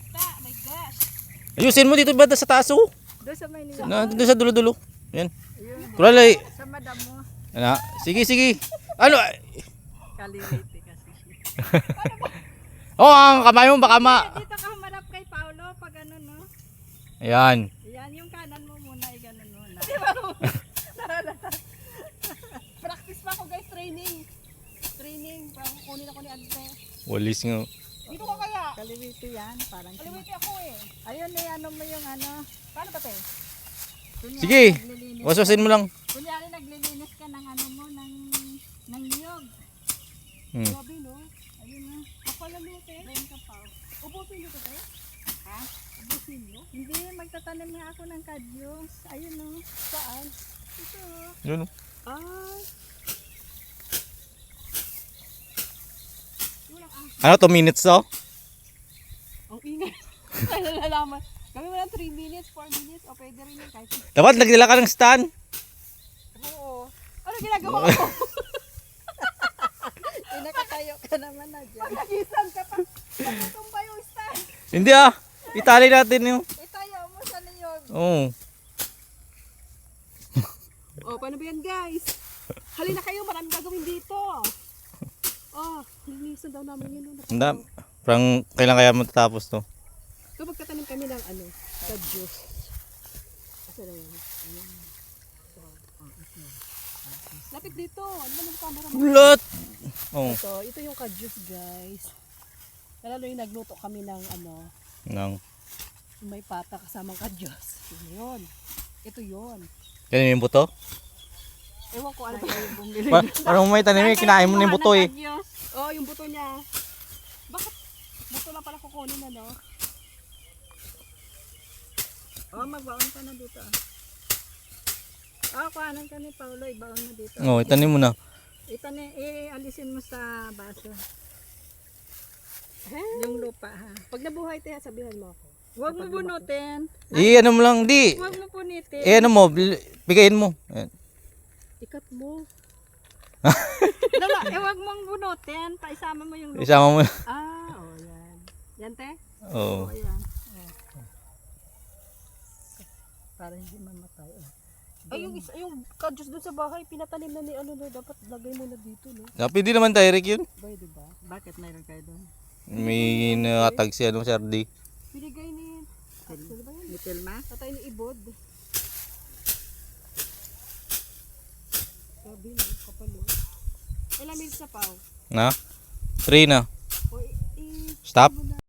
kita. My gosh. Ayusin mo dito ba sa taas oh. Doon sa Maynila. Na, doon sa dulo-dulo. Yan. Kulay. Sa madam mo. Ano? Sige, sige. Ano? Kaliwiti kasi. Oh, ang kamay mo baka ma... Dito ka humarap kay Paolo pag ano no. Ayan. Yan yung kanan mo muna ay ganun muna. Practice pa ako guys. Training. Training. Para kunin ako ni Ante. Walis nga. Dito ka kaya. Kaliwiti yan. Parang Kalimutin ako eh. Ayun eh, ano mo yung ano. Paano ba? Kunyari, Sige. naglilinis- Wasusin mo lang. Kunyari naglilinis ka ng ano mo, ng, ng niyog. Hmm. Grabe no. Ayun na. Kapala mo te. Rain ka pa. Ubusin nyo to te. Ha? Ubusin nyo. Hindi, magtatanim nga ako ng kadyos. Ayun o. Saan? Ito. Yun. Ay. Walang ang Ano, 2 minutes oh? Ang ingay. Ay, nalalaman. Kami mo lang 3 minutes, 4 minutes, o pwede rin yun kahit. Dapat nagdala ka ng stand. Oo. Ano ginagawa ko? Eh, nakatayo ka naman na dyan. Nagisan ka pa. Pagkatumba yung stand. Hindi ah. Itali natin yung... Itayo mo sa niyog. Oo. Oh, paano ba yan guys? Halina kayo, marami gagawin dito. Oh, linisan daw namin yun. Hindi. Parang kailan kaya matatapos to? So magtatanim kami ng ano, sa juice. Asa na oh, ito. Lapit dito. Ano ba ng camera mo? Ulat! Oo. Ito, ito yung ka-juice guys. Lalo yung nagluto kami ng ano, Nang. yung may pata kasamang ka-juice. Yun yun. Ito yun. Yan yung buto? Ewan ko ano ba yung bumili. Pa parang may tanim eh. Kinain mo na yung buto eh. Oh, yung buto niya. Bakit? Buto lang pala kukunin ano? Oh, magbaon ka na dito. ah. Oh, kuhanan ka ni Paolo. Ibaon mo dito. Oo, oh, itanim mo na. Itani, ialisin mo sa baso. Yung lupa ha. Pag nabuhay tayo, sabihan mo ako. Huwag mo bunutin. Eh, ano mo lang, di. Huwag mo punitin. Eh, ano mo, bigayin mo. Ayan. Ikat mo. Lala, eh, huwag mong bunutin. Paisama mo yung lupa. Isama mo. Ah, oh, yan. Yan, te? Oo. Oh, ayan. Oh. Para hindi mamatay. Oh. Ay, yung, isa, yung kadyos doon sa bahay, pinatanim na ni ano na dapat lagay mo na dito, no? Ah, Pwede naman direct yun. Bay, di ba? Bakit mayroon kayo doon? May nakatag si ano, Sir D. Binigay ni... Ano ba yan? Ni Telma? Tatay ni Ibod. Sabi no, kapalo. Ilang minutes na pa. Na? Three na. Stop.